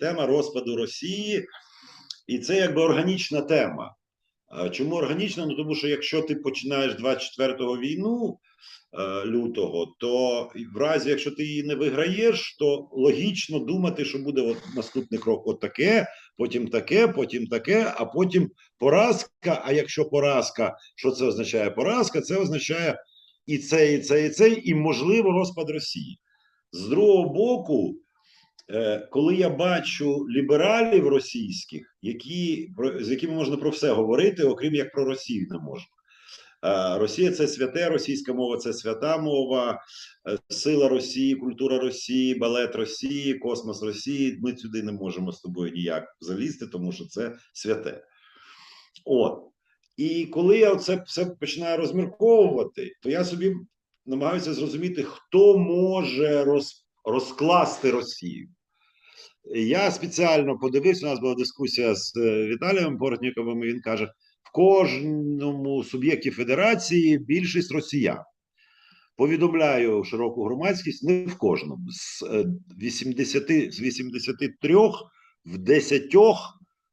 тема розпаду Росії, і це якби органічна тема. Чому органічна? Ну тому що якщо ти починаєш 24-го війну е, лютого, то в разі, якщо ти її не виграєш, то логічно думати, що буде от наступний крок от таке, потім таке, потім таке, а потім поразка. А якщо поразка, що це означає? Поразка це означає і це, і це, і це, і можливо розпад Росії. З другого боку, коли я бачу лібералів російських, які, з якими можна про все говорити, окрім як про Росію не можна. Е, Росія це святе, російська мова це свята мова, е, сила Росії, культура Росії, балет Росії, космос Росії. Ми сюди не можемо з тобою ніяк залізти, тому що це святе. От. І коли я це все починаю розмірковувати, то я собі намагаюся зрозуміти, хто може роз, розкласти Росію. Я спеціально подивився, у нас була дискусія з е, Віталієм Портніковим, і він каже: в кожному суб'єкті федерації більшість росіян. Повідомляю широку громадськість, не в кожному. З е, 80, з 83 в 10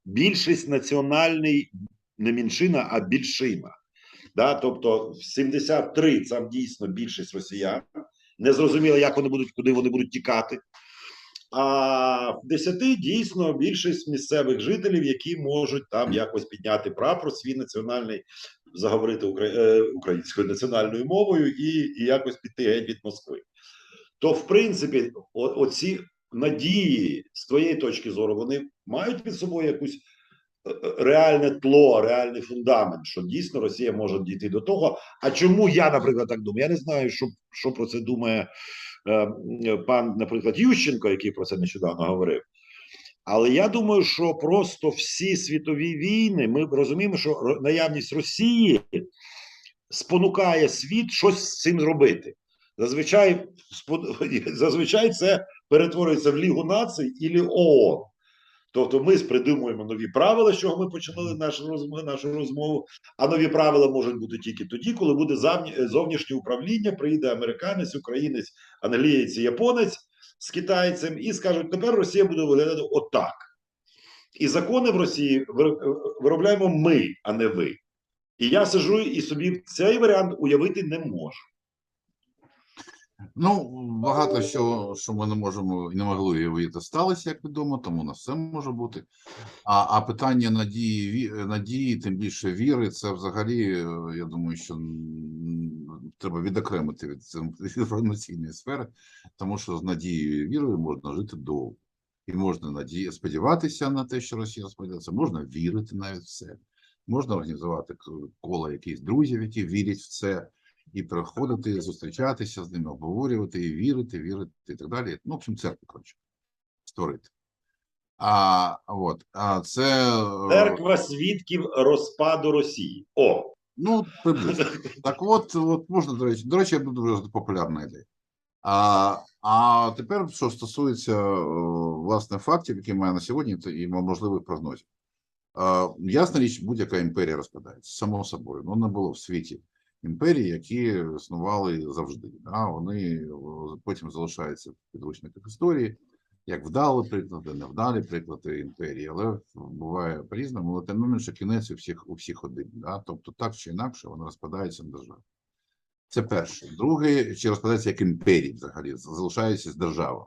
більшість національний, не меншина, а більшина. Да? Тобто в 73 там дійсно більшість росіян. Не зрозуміло, як вони будуть, куди вони будуть тікати. А в 10 дійсно більшість місцевих жителів, які можуть там якось підняти прапор свій національний, заговорити е, українською національною мовою і, і якось піти геть від Москви. То, в принципі, о- оці надії з твоєї точки зору, вони мають під собою якусь е, е, реальне тло, реальний фундамент, що дійсно Росія може дійти до того. А чому я, наприклад, так думаю? Я не знаю, що, що про це думає пан, наприклад, Ющенко, який про це нещодавно говорив. Але я думаю, що просто всі світові війни, ми розуміємо, що наявність Росії спонукає світ щось з цим зробити. Зазвичай, зазвичай це перетворюється в Лігу націй і ООН. Тобто ми придумуємо нові правила, з чого ми почали нашу розмову, нашу розмову. А нові правила можуть бути тільки тоді, коли буде зовнішнє управління, приїде американець, українець, англієць і японець з китайцем і скажуть, тепер Росія буде виглядати отак. І закони в Росії виробляємо ми, а не ви. І я сижу і собі цей варіант уявити не можу. Ну, багато що, що ми не можемо і не могли уявити, сталося, як відомо, тому у нас все може бути. А, а питання надії, надії, тим більше віри, це взагалі, я думаю, що треба відокремити від інформаційної сфери, тому що з надією і вірою можна жити довго. І можна надії, сподіватися на те, що Росія сподівається, можна вірити навіть в це. Можна організувати коло якихось друзів, які вірять в це і приходити, зустрічатися з ними, обговорювати, і вірити, вірити і так далі. Ну, в общем, церкву, коротше, створити. А, от, а це. е, Церква свідків розпаду Росії. О, Ну, приблизно. Так от, от можна, до речі, до речі, дуже популярна ідея. А, а тепер, що стосується е, власне фактів, які має на сьогодні, то і можливих прогнозів. Е, Ясна річ, будь-яка імперія розпадається, само собою. Ну, не було в світі імперії, які існували завжди. Да? Вони потім залишаються в підручниках історії, як вдалі приклади, невдалі приклади імперії, але буває по-різному, але тим не менше кінець у всіх, у всіх один. Да? Тобто так чи інакше вони розпадаються на держави. Це перше. Друге, чи розпадається як імперії взагалі, залишається з державою.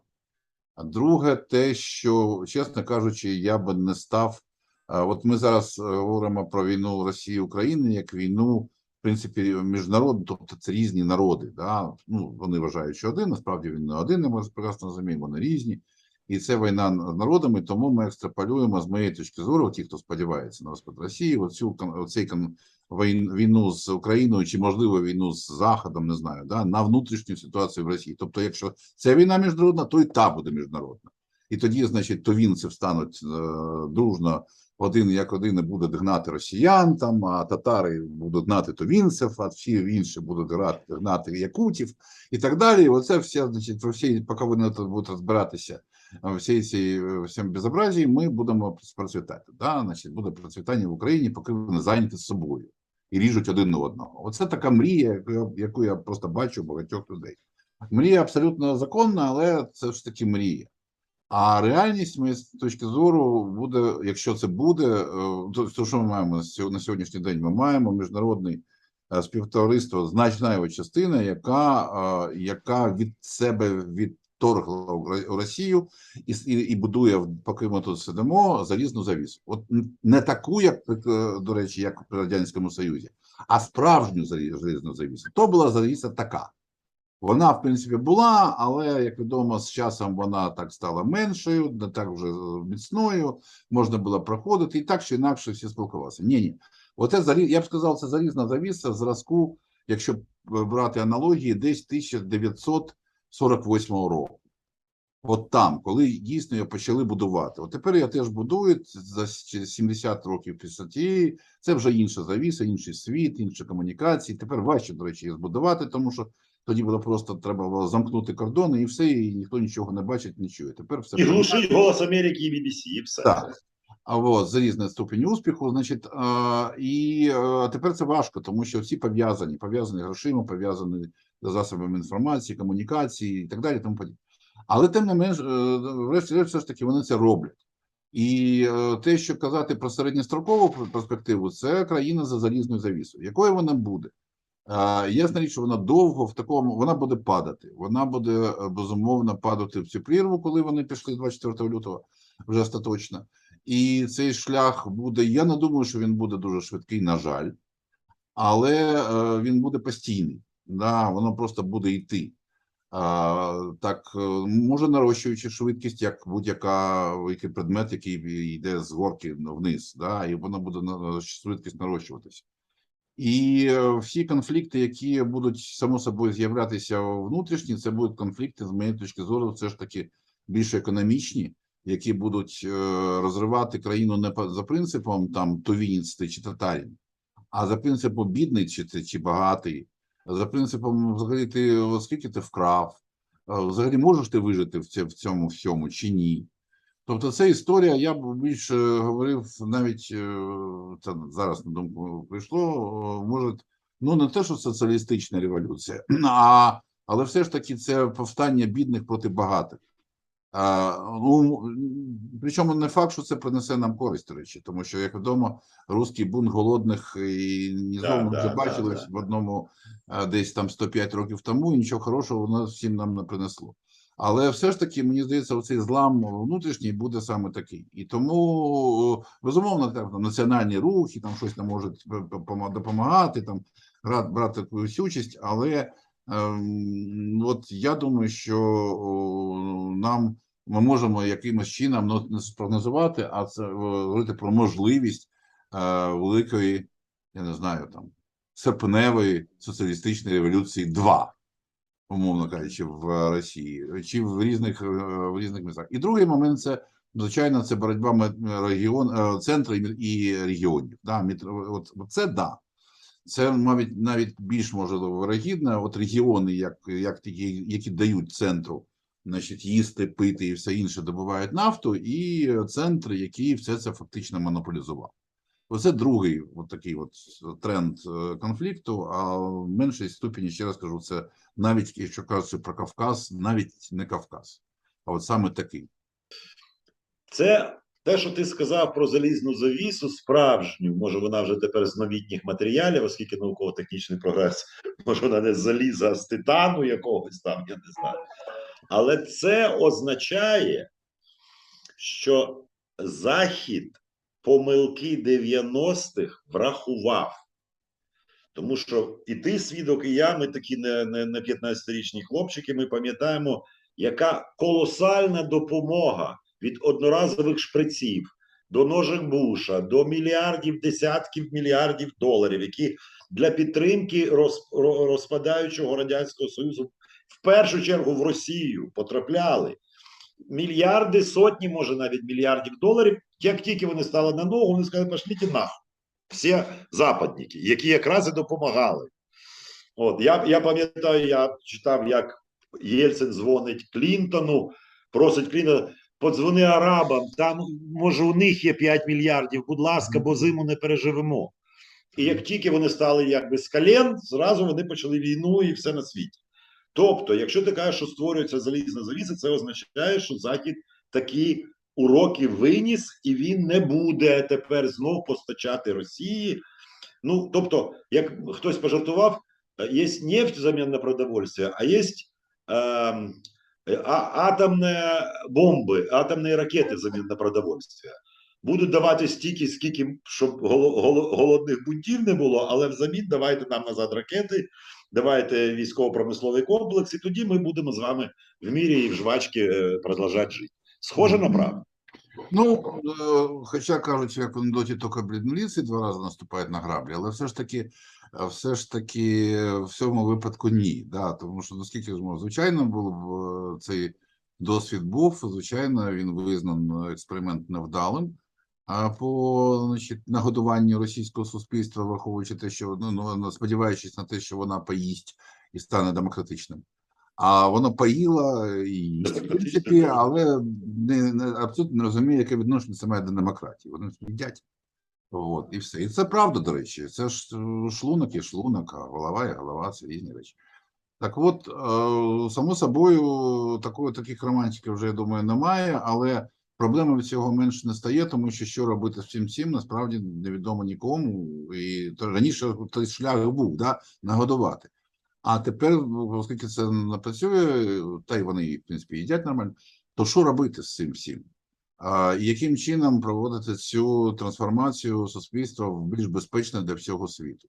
А друге, те, що, чесно кажучи, я би не став. От ми зараз е, говоримо про війну Росії України як війну, принципі, міжнародну, тобто це різні народи. Да? Ну, вони вважають, що один, насправді він не один, ми прекрасно розуміємо, вони різні. І це війна над народами, тому ми екстраполюємо з моєї точки зору, ті, хто сподівається на розпад Росії, оцю оцей війну з Україною чи можливо війну з Заходом, не знаю, да, на внутрішню ситуацію в Росії. Тобто, якщо це війна міжнародна, то і та буде міжнародна. І тоді, значить, тувінці встануть е, дружно один як один буде гнати росіян, там, а татари будуть гнати тувінців, а всі інші будуть гнати якутів і так далі. Оце все, значить, всі, поки вони тут будуть розбиратися е, всі ці е, всім безобразії, ми будемо процвітати. Да? Значить, буде процвітання в Україні, поки вони зайняті собою і ріжуть один одного. Оце така мрія, яку я, просто бачу багатьох людей. Мрія абсолютно законна, але це ж таки мрія. А реальність ми з точки зору буде, якщо це буде, е, то, що ми маємо на сьо- на сьогоднішній день? Ми маємо міжнародний е, співтовариство, значна його частина, яка, е, яка від себе відторгла Росію і, і, і будує, поки ми тут сидимо, залізну завісу. От не таку, як е, до речі, як при радянському Союзі, а справжню заліз- залізну завісу. То була завіса така. Вона, в принципі, була, але, як відомо, з часом вона так стала меншою, не так вже е, міцною, можна було проходити, і так чи інакше всі спілкувалися. Ні, ні. Оце я б сказав, це залізна завіса в зразку, якщо брати аналогії, десь 1948 року. От там, коли дійсно його почали будувати. От тепер я теж будую за с- 70 років після тієї. Це вже інша завіса, інший світ, інші комунікації. Тепер важче, до речі, збудувати, тому що тоді було просто треба було замкнути кордони і все, і ніхто нічого не бачить, не чує. Тепер все І глушить голос Америки і BBC, і все. Так. А от за різний ступінь успіху, значить, а, і е, тепер це важко, тому що всі пов'язані, пов'язані грошима, пов'язані засобами інформації, комунікації і так далі. Тому подібне. Але тим не менш, е, врешті-решт, все ж таки вони це роблять. І е, те, що казати про середньострокову перспективу, це країна за залізною завісою. Якою вона буде? Ясна річ, що вона довго в такому, вона буде падати. Вона буде е, безумовно падати в цю прірву, коли вони пішли 24 лютого, вже остаточно. І цей шлях буде. Я не думаю, що він буде дуже швидкий, на жаль, але е, він буде постійний. Да, воно просто буде йти. А, так, е, може нарощуючи швидкість, як будь-яка який предмет, який йде з горки вниз, да, і воно буде швидкість нарощуватися. І е, всі конфлікти, які будуть само собою з'являтися внутрішні, це будуть конфлікти, з моєї точки зору, все ж таки більш економічні, які будуть е, розривати країну не за принципом там тувінець чи татарин, а за принципом бідний чи чи багатий, за принципом взагалі ти о, скільки ти вкрав, взагалі можеш ти вижити в цьому всьому чи ні. Тобто це історія, я б більше говорив навіть е, це зараз на думку прийшло, е, може, ну не те, що соціалістична революція, а, але все ж таки це повстання бідних проти багатих. А, ну, причому не факт, що це принесе нам користь, до речі, тому що, як відомо, русський бунт голодних і нізовно да, вже да, бачилось да. в одному а, десь там 105 років тому, і нічого хорошого воно всім нам не принесло. Але все ж таки, мені здається, оцей злам внутрішній буде саме такий. І тому, безумовно, так, там, національні рухи, там щось там можуть допомагати, там, брати якусь участь, але ем, от я думаю, що нам ми можемо якимось чином ну, не спрогнозувати, а це е, говорити про можливість е, великої, я не знаю, там серпневої соціалістичної революції 2 умовно кажучи, в Росії чи в різних е, в різних містах. І другий момент це звичайно це боротьба регіон е, центру і регіонів. Да, от, це да. Це навіть навіть більш можливо вирогідно. От регіони, як, як такі, які дають центру, значить, їсти, пити і все інше, добувають нафту, і е, центр, який все це фактично монополізував. Оце другий от такий от тренд е, конфлікту. А в меншій ступені, ще раз кажу, це навіть якщо кажучи про Кавказ, навіть не Кавказ, а от саме такий. Це те, що ти сказав про залізну завісу, справжню, може вона вже тепер з новітніх матеріалів, оскільки науково-технічний прогрес, може вона не заліза, з титану якогось там, я не знаю. Але це означає, що Захід помилки 90-х врахував. Тому що і ти, свідок, і я, ми такі не, не, не 15-річні хлопчики, ми пам'ятаємо, яка колосальна допомога від одноразових шприців до ножик Буша, до мільярдів, десятків мільярдів доларів, які для підтримки роз, розпадаючого радянського союзу в першу чергу в Росію потрапляли. Мільярди, сотні, може навіть мільярдів доларів. Як тільки вони стали на ногу, вони сказали, пошліть нахуй. Всі западники, які якраз і допомагали. От я, я пам'ятаю, я читав, як Єльцин дзвонить Клінтону, просить Клінтона, подзвони арабам, там може у них є 5 мільярдів, будь ласка, бо зиму не переживемо. І як тільки вони стали якби з колен, зразу вони почали війну і все на світі. Тобто, якщо ти кажеш, що створюється залізна завіса, це означає, що Захід такі уроки виніс, і він не буде тепер знов постачати Росії. Ну, тобто, як хтось пожартував, е, є нефть взамін на продовольствие, а є ем, а, атомні бомби, атомні ракети взамін на продовольствие. Будуть давати стільки, скільки, щоб голо- голо- голодних бунтів не було, але взамін давайте нам назад ракети, давайте військово-промисловий комплекс, і тоді ми будемо з вами в мірі і в жвачці е, продовжати жити. Схоже на правду. Ну, е, хоча кажуть, як в анекдоті тільки блідноліці два рази наступають на граблі, але все ж таки, е, все ж таки в цьому випадку ні. Да, тому що наскільки звичайно, був е, цей досвід був, звичайно, він визнан експеримент невдалим. А по значить, нагодуванню російського суспільства, враховуючи те, що ну, ну сподіваючись на те, що вона поїсть і стане демократичним. А воно поїла і в принципі, але не, не абсолютно не розуміє, яке відношення це має до демократії. Вони їдять. От, і все. І це правда, до речі. Це ж е, шлунок і шлунок, а голова і голова це різні речі. Так от, е, само собою, такої, таких романтиків вже, я думаю, немає, але проблеми від цього менше не стає, тому що що робити з цим насправді невідомо нікому. І то раніше той шлях був, да, нагодувати. А тепер, оскільки це не працює, та й вони, в принципі, їдять нормально, то що робити з цим всім? А, яким чином проводити цю трансформацію суспільства в більш безпечне для всього світу?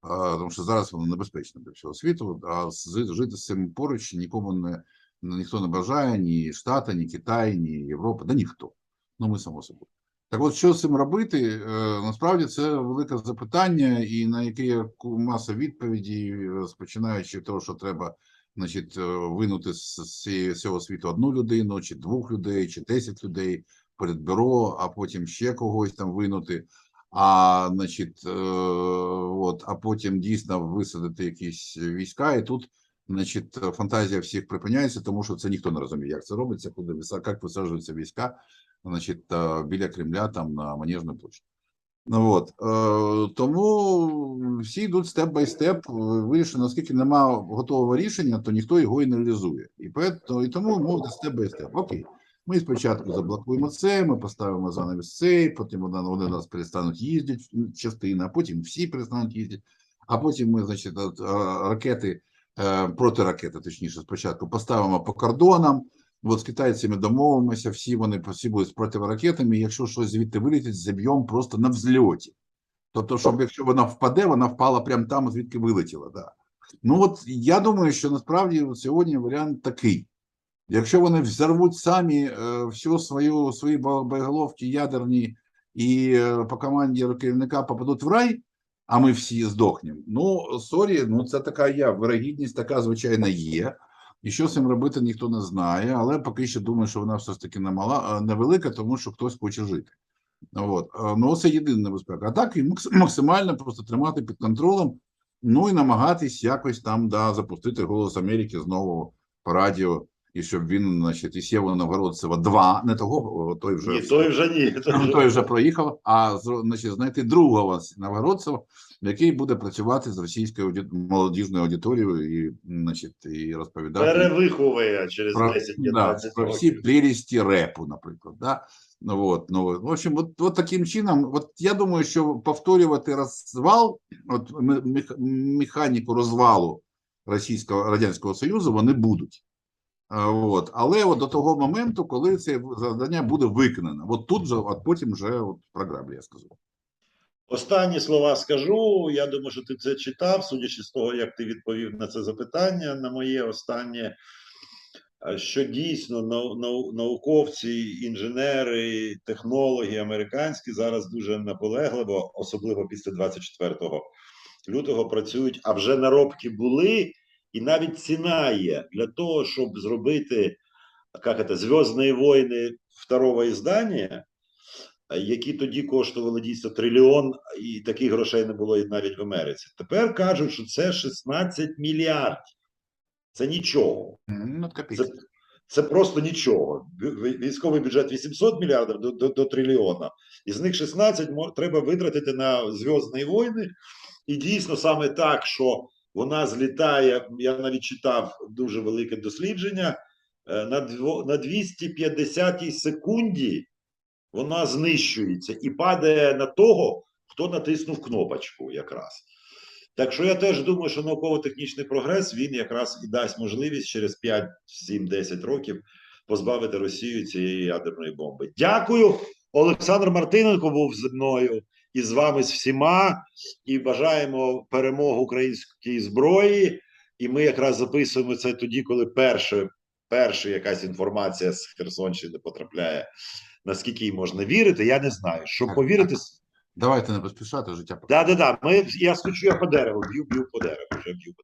А, тому що зараз воно небезпечне для всього світу, а жити з цим поруч нікому не ніхто не бажає, ні Штати, ні Китай, ні Європа, да ніхто. Ну, ми само собою. Так от, що з цим робити? Е, Насправді це велике запитання, і на яке є маса відповідей, е, починаючи від того, що треба значить, е, винути з цього світу одну людину, чи двох людей, чи десять людей перед бюро, а потім ще когось там винути. А значить, от, а потім дійсно висадити якісь війська, і тут значить, фантазія всіх припиняється, тому що це ніхто не розуміє, як це робиться, куди як висаджуються війська, значить, е, біля Кремля, там на Манежну площу. Ну от е, тому всі йдуть степ бай степ. Вирішено, оскільки немає готового рішення, то ніхто його і не реалізує. І і тому мовити степ бай степ. Окей. Ми спочатку заблокуємо це, ми поставимо занавіс цей, потім вони, вони нас перестануть їздити частина, потім всі перестануть їздити, а потім ми, значить, е, ракети, е, протиракети, точніше, спочатку поставимо по кордонам. От з китайцями домовимося, всі вони всі будуть з протиракетами. Якщо щось звідти вилетить, заб'ємо просто на взльоті. Тобто, щоб якщо вона впаде, вона впала прямо там, звідки вилетіла. Да. Ну от я думаю, що насправді сьогодні варіант такий. Якщо вони взорвуть самі е, всю свою свої боєголовки ядерні і е, по команді керівника попадуть в рай, а ми всі здохнемо. Ну сорі, ну це така є. Вирогідність така, звичайно, є. І що з цим робити, ніхто не знає, але поки що думаю, що вона все ж таки немала, е, невелика, тому що хтось хоче жити. От. Е, Ну, це єдина небезпека. А так і максимально просто тримати під контролем, ну і намагатись якось там да, запустити голос Америки знову по радіо, і щоб він, значить, із Єву Новгородцева 2, не того, той вже Ні, той вже ні. той Ну, вже- той вже проїхав, а значить, знайти другого Новгородцева, який буде працювати з російською молодіжною аудиторією і, значить, і розповідати Перевиховує через про, 10-15 да, про всі років. прелісті репу, наприклад. Да? Ну, от, ну, в общем, от, от таким чином, от я думаю, що повторювати розвал, от ме- механіку розвалу Російського Радянського Союзу вони будуть. А, От. Але от до того моменту, коли це завдання буде виконано, от тут же, от потім вже от в програмі я сказав. Останні слова скажу. Я думаю, що ти це читав, судячи з того, як ти відповів на це запитання. На моє останнє, е, що дійсно нау- нау- науковці, інженери, технологи американські зараз дуже наполегливо, особливо після 24 лютого, працюють. А вже наробки були, і навіть ціна є для того, щоб зробити як це, Зв'язні війни второго іздання які тоді коштували дійсно трильйон, і таких грошей не було і навіть в Америці. Тепер кажуть, що це 16 мільярдів. Це нічого. Ну. Це, це просто нічого. Ві- ві- Військовий бюджет 800 мільярдів до, до, до трильйона. Із них 16 треба витратити на Зв'язні війни. І дійсно саме так, що вона злітає. Я навіть читав дуже велике дослідження. е, на, дво, на 250 секунді вона знищується і падає на того, хто натиснув кнопочку якраз. Так що я теж думаю, що науково-технічний прогрес він якраз і дасть можливість через 5, 7, 10 років позбавити Росію цієї ядерної бомби. Дякую. Олександр Мартиненко був зі мною і з вами з всіма. І бажаємо перемогу українській зброї. І ми якраз записуємо це тоді, коли перше, перша якась інформація з Херсонщини потрапляє. Наскільки їй можна вірити, я не знаю. Щоб Так, повірити, Давайте не поспішати, життя да, да, да. Ми я стучу я по дереву, б'ю, б'ю по дереву. Вже б'ю.